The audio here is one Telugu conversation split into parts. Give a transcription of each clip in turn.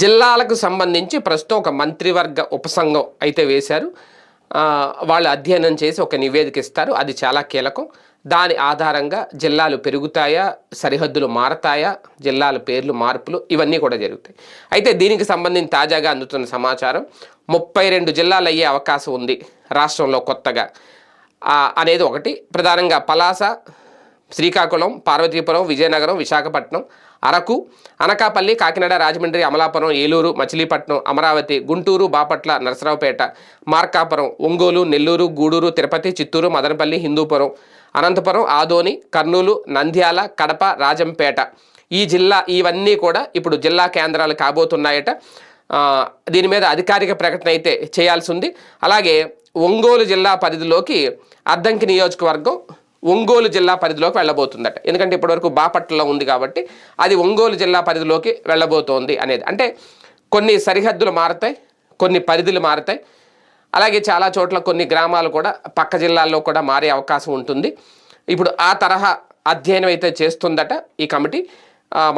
జిల్లాలకు సంబంధించి ప్రస్తుతం ఒక మంత్రివర్గ ఉపసంఘం అయితే వేశారు. వాళ్ళు అధ్యయనం చేసి ఒక నివేదిక ఇస్తారు. అది చాలా కీలకం. దాని ఆధారంగా జిల్లాలు పెరుగుతాయా సరిహద్దులు మారతాయా జిల్లాల పేర్లు మార్పులు ఇవన్నీ కూడా జరుగుతాయి. అయితే దీనికి సంబంధించి తాజాగా అందుతున్న సమాచారం ముప్పై రెండు జిల్లాలు అయ్యే అవకాశం ఉంది రాష్ట్రంలో కొత్తగా. అనేది ఒకటి. ప్రధానంగా పలాస శ్రీకాకుళం పార్వతీపురం విజయనగరం విశాఖపట్నం అరకు అనకాపల్లి కాకినాడ రాజమండ్రి అమలాపురం ఏలూరు మచిలీపట్నం అమరావతి గుంటూరు బాపట్ల నరసరావుపేట మార్కాపురం ఒంగోలు నెల్లూరు గూడూరు తిరుపతి చిత్తూరు మదనపల్లి హిందూపురం అనంతపురం ఆదోని కర్నూలు నంద్యాల కడప రాజంపేట. ఈ జిల్లా ఇవన్నీ కూడా ఇప్పుడు జిల్లా కేంద్రాలు కాబోతున్నాయట. దీని మీద అధికారిక ప్రకటన అయితే చేయాల్సి ఉంది. అలాగే ఒంగోలు జిల్లా పరిధిలోకి అద్దంకి నియోజకవర్గం ఒంగోలు జిల్లా పరిధిలోకి వెళ్ళబోతుందట. ఎందుకంటే ఇప్పటివరకు బాపట్లలో ఉంది కాబట్టి అది ఒంగోలు జిల్లా పరిధిలోకి వెళ్ళబోతోంది అనేది. అంటే కొన్ని సరిహద్దులు మారుతాయి కొన్ని పరిధులు మారుతాయి. అలాగే చాలా చోట్ల కొన్ని గ్రామాలు కూడా పక్క జిల్లాల్లో కూడా మారే అవకాశం ఉంటుంది. ఇప్పుడు ఆ తరహా అధ్యయనం అయితే చేస్తుందట ఈ కమిటీ.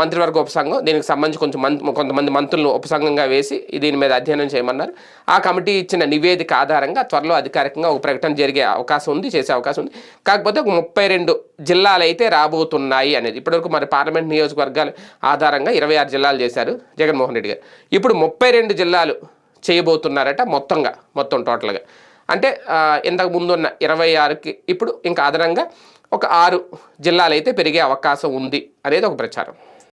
మంత్రివర్గ ఉపసంఘం దీనికి సంబంధించి కొంచెం మంత్ కొంతమంది మంత్రులను ఉపసంఘంగా వేసి దీని మీద అధ్యయనం చేయమన్నారు. ఆ కమిటీ ఇచ్చిన నివేదిక ఆధారంగా త్వరలో అధికారికంగా ఒక ప్రకటన జరిగే అవకాశం ఉంది చేసే అవకాశం ఉంది. కాకపోతే ఒక ముప్పై రెండు జిల్లాలు అయితే రాబోతున్నాయి అనేది. ఇప్పటివరకు మరి పార్లమెంట్ నియోజకవర్గాల ఆధారంగా ఇరవై ఆరు జిల్లాలు చేశారు జగన్మోహన్ రెడ్డి గారు. ఇప్పుడు ముప్పై రెండు జిల్లాలు చేయబోతున్నారట మొత్తంగా మొత్తం టోటల్గా. అంటే ఇంతకు ముందున్న ఇరవై ఆరుకి ఇప్పుడు ఇంకా అదనంగా ఒక ఆరు జిల్లాలు అయితే పెరిగే అవకాశం ఉంది అనేది ఒక ప్రచారం.